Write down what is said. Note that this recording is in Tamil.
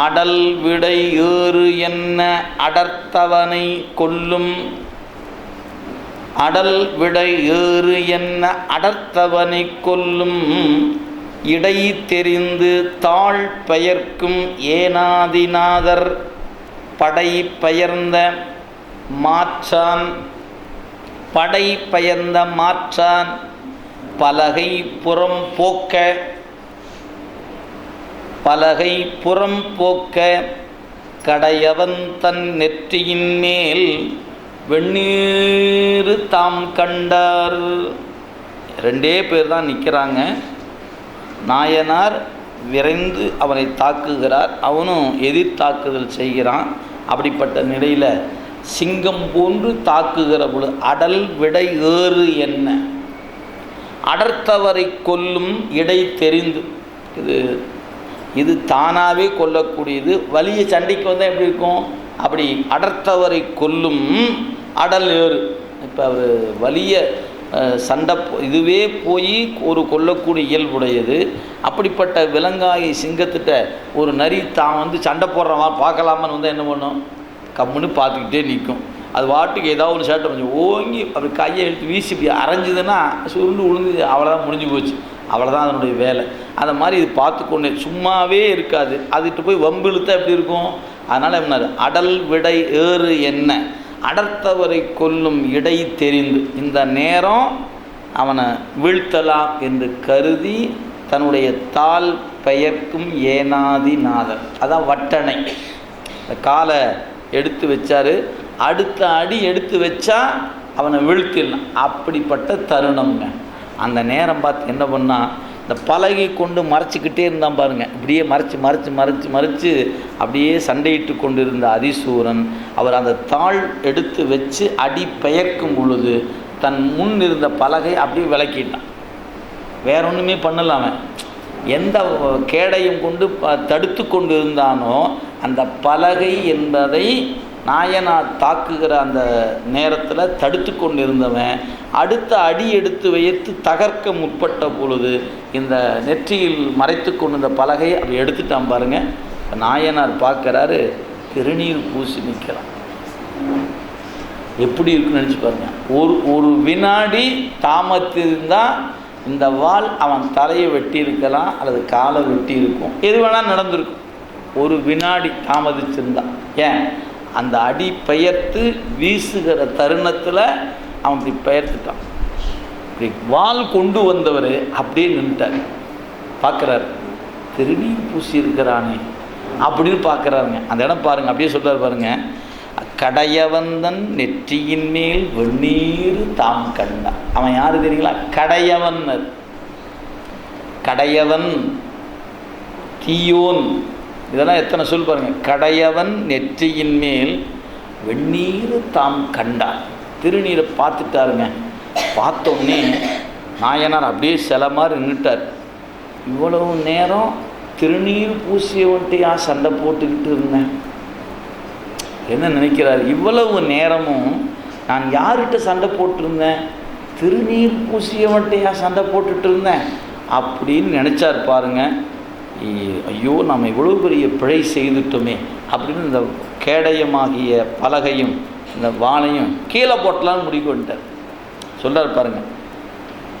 அடல் விடை ஏறு என்ன அடர்த்தவனை கொல்லும்? அடல் விடை ஏறு என்ன அடர்த்தவனை கொல்லும்? இடை தெரிந்து தாழ் பெயர்க்கும் ஏனாதிநாதர் படை பெயர்ந்த மாற்றான். படை பெயர்ந்த மாற்றான் பலகை புறம் போக்க பலகை புறம் போக்க கடையவன் தன் நெற்றியின் மேல் வெந்நீர் தாம் கண்டார். ரெண்டே பேர் தான் நிற்கிறாங்க நாயனார் விரைந்து அவனை தாக்குகிறார். அவனும் எதிர்த்தாக்குதல் செய்கிறான். அப்படிப்பட்ட நிலையில் சிங்கம் போன்று தாக்குகிற பொழுது அடல் விடை ஏறு என்ன? அடர்த்தவரை கொல்லும் இடை தெரிந்து இது இது தானாகவே கொல்லக்கூடியது. வலிய சண்டைக்கு வந்தால் எப்படி இருக்கும்? அப்படி அடர்த்தவரை கொல்லும் அடல் ஏறு. இப்போ அவர் வலிய சண்டை இதுவே போய் ஒரு கொல்லக்கூடிய இயல்புடையது. அப்படிப்பட்ட விலங்காய சிங்கத்திட்ட ஒரு நரி தான் வந்து சண்டை போடுறவா பார்க்கலாமான்னு வந்து என்ன பண்ணும்? கம்முன்னு பார்த்துக்கிட்டே நிற்கும். அது வாட்டுக்கு ஏதாவது ஒரு சேட்டை கொஞ்சம் ஓங்கி அப்படி கையை எடுத்து வீசி இப்படி அரைஞ்சுதுன்னா சுருண்டு உளுந்து அவ்வளோதான் முடிஞ்சு போச்சு. அவ்வளோதான் அதனுடைய வேலை. அந்த மாதிரி இது பார்த்துக்கொண்டே சும்மாவே இருக்காது. அதுகிட்ட போய் வம்பு இழுத்தா எப்படி இருக்கும்? அதனால் என்ன அடல் விடை ஏறு என்ன? அடர்த்தவரை கொல்லும் இடை தெரிந்து. இந்த நேரம் அவனை வீழ்த்தலாம் என்று கருதி தன்னுடைய தாள் பெயர்க்கும் ஏனாதிநாதர். அதான் வட்டணை. இந்த காலை எடுத்து வச்சார். அடுத்த அடி எடுத்து வச்சா அவனை வீழ்த்திடலாம். அப்படிப்பட்ட தருணம்ங்க. அந்த நேரம் பார்த்து என்ன பண்ணால் இந்த பலகை கொண்டு மறைச்சிக்கிட்டே இருந்தான் பாருங்க. இப்படியே மறைச்சு மறைச்சி மறைச்சு மறைச்சு அப்படியே சண்டையிட்டு கொண்டிருந்த அதிசூரன் அவர் அந்த தாள் எடுத்து வச்சு அடி பெயர்க்கும் பொழுது தன் முன் இருந்த பலகை அப்படியே விளக்கிட்டான். வேற ஒன்றுமே பண்ணலாமே அவன். எந்த கேடையும் கொண்டு ப- தடுத்து கொண்டு இருந்தானோ அந்த பலகை என்பதை நாயனார் தாக்குகிற அந்த நேரத்தில் தடுத்து கொண்டிருந்தவன் அடுத்த அடி எடுத்து வைத்து தகர்க்க முற்பட்ட பொழுது இந்த நெற்றியில் மறைத்து கொண்டிருந்த பலகையை அப்படி எடுத்துட்டான் பாருங்கள் நாயனார் பார்க்கறாரு திருநீர் பூசி நிற்கிறான். எப்படி இருக்குன்னு நினச்சி பாருங்க. ஒரு ஒரு வினாடி தாமத்திருந்தால் இந்த வால் அவன் தலையை வெட்டி இருக்கலாம் அல்லது காலை வெட்டி இருக்கும் எது வேணால் நடந்திருக்கும். ஒரு வினாடி தாமதிச்சிருந்தான் ஏன்? அந்த அடி பெயர்த்து வீசுகிற தருணத்தில் அவன் இப்படி பெயர்த்துட்டான். இப்படி வாள் கொண்டு வந்தவர் அப்படியே நின்ட்டார் பார்க்குறாரு திருநீர் பூசி இருக்கிறானே அப்படின்னு பார்க்குறாருங்க. அந்த இடம் பாருங்கள் அப்படியே சொல்கிறார் பாருங்கள் கடையவந்தன் நெற்றியின் மேல் வெந்நீர் தாம் கண்டான். அவன் யார் தெரியுங்களா? கடையவன். கடையவன் தீயோன். இதெல்லாம் எத்தனை சொல் பாருங்கள் கடையவன் நெற்றியின் மேல் வெந்நீர் தாம் கண்டான் திருநீரை பார்த்துட்டாருங்க. பார்த்தோன்னே நாயனார் அப்படியே சில மாதிரி நின்றுட்டார் இவ்வளவு நேரம் திருநீர் பூசியவன்ட்டையா சண்டை போட்டுக்கிட்டு இருந்தேன். என்ன நினைக்கிறார்? இவ்வளவு நேரமும் நான் யார்கிட்ட சண்டை போட்டிருந்தேன்? திருநீர் பூசியவன்ட்டையா சண்டை போட்டுட்டு இருந்தேன். அப்படின்னு நினச்சார் பாருங்கள் ஐயோ நாம் இவ்வளோ பெரிய பிழை செய்துட்டோமே அப்படின்னு இந்த கேடயமாகிய பலகையும் இந்த வானையும் கீழே போட்டலான்னு முடிவு பண்ணிட்டார். சொல்கிறார் பாருங்கள்